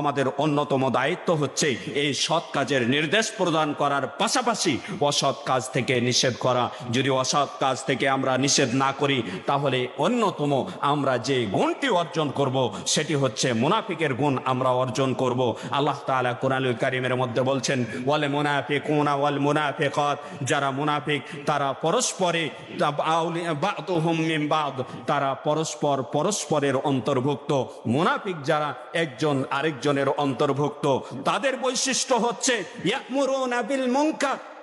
আমাদের অন্যতম দায়িত্ব হচ্ছে এই সৎ কাজের নির্দেশ প্রদান করার পাশাপাশি অসৎ কাজ থেকে নিষেধ করা। যদি অসৎ কাজ থেকে আমরা নিষেধ না করি, তাহলে অন্যতম আমরা যে গুণটি অর্জন করব, সেটি হচ্ছে মুনাফিকের গুণ আমরা অর্জন করব। আল্লাহ তাআলা কোরআনুল কারিমের মধ্যে বলছেন, ওয়ালে মুনাফিকুনা ওয়াল মুনাফিকাত যারা মুনাফিক, তারা পরস্পরে তারা পরস্পর পরস্পরের অন্তর্ভুক্ত। মুনাফিক যারা একজন আরেকজনের অন্তর্ভুক্ত। তাদের বৈশিষ্ট্য হচ্ছে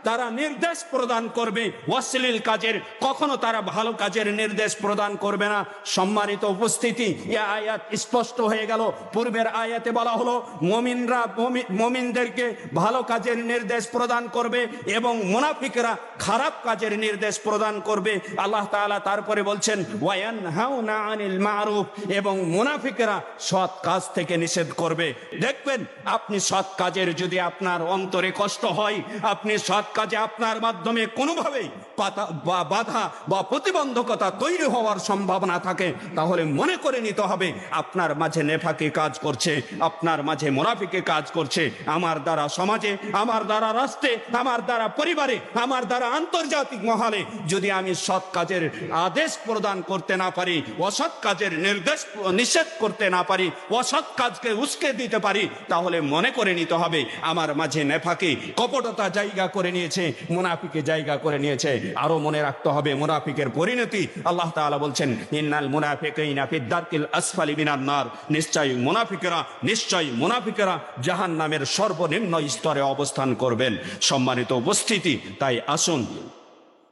তারা নির্দেশ প্রদান করবে। অশ্লীল কাজের, কখনো তারা ভালো কাজের নির্দেশ প্রদান করবে না। সম্মানিত উপস্থিতি আয়াত স্পষ্ট হয়ে গেল। পূর্বের আয়াতে বলা হলো, মমিনরা মমি- মমিনদেরকে ভালো কাজের নির্দেশ প্রদান করবে এবং মুনাফিকরা খারাপ কাজের নির্দেশ প্রদান করবে। আল্লাহ তাআলা তারপরে বলছেন ওয়ায়ান হাউনা আনিল মারুফ এবং মুনাফিকরা সৎ কাজ থেকে নিষেধ করবে। দেখবেন, আপনি সৎ কাজের যদি আপনার অন্তরে কষ্ট হয়, আপনি সৎ কাজে আপনার মাধ্যমে কোনোভাবেই পাতা বা বাধা বা প্রতিবন্ধকতা তৈরি হওয়ার সম্ভাবনা থাকে, তাহলে মনে করে নিতে হবে, আপনার মাঝে নেফাকে কাজ করছে, আপনার মাঝে মোনাফিকে কাজ করছে, আমার দ্বারা সমাজে, আমার দ্বারা রাষ্ট্রে, আমার দ্বারা পরিবারে, আমার দ্বারা আন্তর্জাতিক মহলে, যদি আমি সৎ কাজের আদেশ প্রদান করতে না পারি, অসৎ কাজের নির্দেশ নিষেধ করতে না পারি, অসৎ কাজকে উস্কে দিতে পারি, তাহলে মনে করে নিতে হবে, আমার মাঝে নেফাকে কপটতা জায়গা করে নিয়েছে মুনাফিকে জায়গা করে নিয়েছে। আরও মনে রাখতে হবে, মুনাফিকের পরিণতি। আল্লাহ তাআলা বলছেন, ইন্নাল মুনাফিকিনা ফিদ দারকিল আসফালি মিনান নার। নিশ্চয়ই মুনাফিকেরা নিশ্চয়ই মুনাফিকেরা জাহান্নামের সর্বনিম্ন স্তরে অবস্থান করবেন। সম্মানিত উপস্থিতি, তাই আসুন।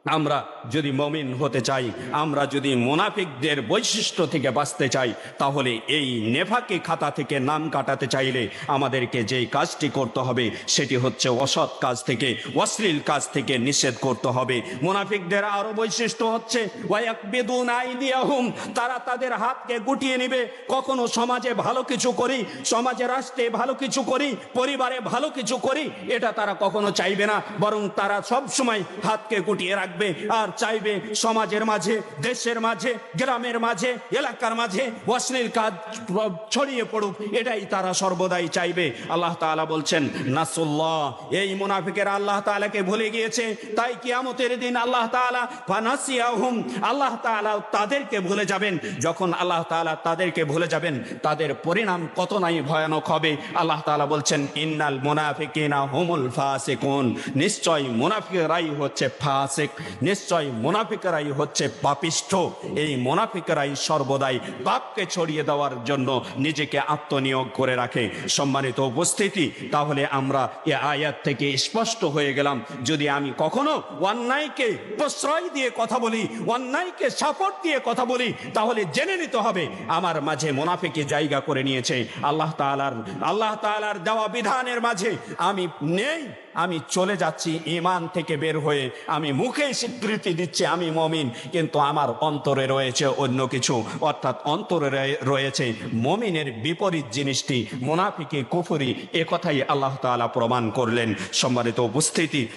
আমরা যদি মমিন হতে চাই, আমরা যদি মোনাফিকদের বৈশিষ্ট্য থেকে বাঁচতে চাই, তাহলে এই নেফাকে খাতা থেকে নাম কাটাতে চাইলে আমাদেরকে যেই কাজটি করতে হবে, সেটি হচ্ছে অসৎ কাজ থেকে, অশ্লীল কাজ থেকে নিষেধ করতে হবে। মুনাফিকদের আরও বৈশিষ্ট্য হচ্ছে তারা তাদের হাতকে গুটিয়ে নেবে। কখনো সমাজে ভালো কিছু করি, সমাজে রাষ্ট্রে ভালো কিছু করি, পরিবারে ভালো কিছু করি, এটা তারা কখনো চাইবে না, বরং তারা সব সময় হাতকে গুটিয়ে রাখবে। আর চাইবে সমাজের মাঝে, দেশের মাঝে, গ্রামের মাঝে, এলাকার মাঝে অশ্লীল কাজ ছড়িয়ে পড়ুক, এটাই তারা সর্বদাই চাইবে। আল্লাহ তাআলা বলছেন, নাসুল্লাহ। এই মুনাফিকের আল্লাহ তাআলাকে ভুলে গিয়েছে। তাই কিয়ামতের দিন আল্লাহ তাআলা, ফানাসিয়াহুম। আল্লাহ তাআলা তাদেরকে ভুলে যাবেন। যখন আল্লাহ তাআলা তাদেরকে ভুলে যাবেন, তাদের পরিণাম কত নাই ভয়ানক হবে? আল্লাহ তাআলা বলছেন, ইন্নাল মুনাফিকিনা হুমুল ফাসিকুন। নিশ্চয় মুনাফিকরাই হচ্ছে ফাসিক। নিশ্চয় মুনাফিকরাই হচ্ছে পাপিষ্ঠ। এই মুনাফিকরাই সর্বদাই পাপকে ছড়িয়ে দেওয়ার জন্য নিজেকে আত্মনিয়োগ করে রাখে। সম্মানিত উপস্থিতি, তাহলে আমরা এ আয়াত থেকে স্পষ্ট হয়ে গেলাম। যদি আমি কখনো অন্যায়কে প্রশ্রয় দিয়ে কথা বলি, অন্যায়কে সাপোর্ট দিয়ে কথা বলি, তাহলে জেনে নিতে হবে, আমার মাঝে মোনাফিকে জায়গা করে নিয়েছে। আল্লাহ তাআলার আল্লাহ তাআলার দেওয়া বিধানের মাঝে আমি নেই, আমি চলে যাচ্ছি ইমান থেকে বের হয়ে আমি মুখে স্বীকৃতি দিচ্ছে আমি মমিন, কিন্তু আমার অন্তরে রয়েছে অন্য কিছু। অর্থাৎ অন্তরে রয়ে- রয়েছে মমিনের বিপরীত জিনিসটি, মোনাফিকে কুফুরি, এ কথাই আল্লাহ তালা প্রমাণ করলেন। সম্মানিত উপস্থিতি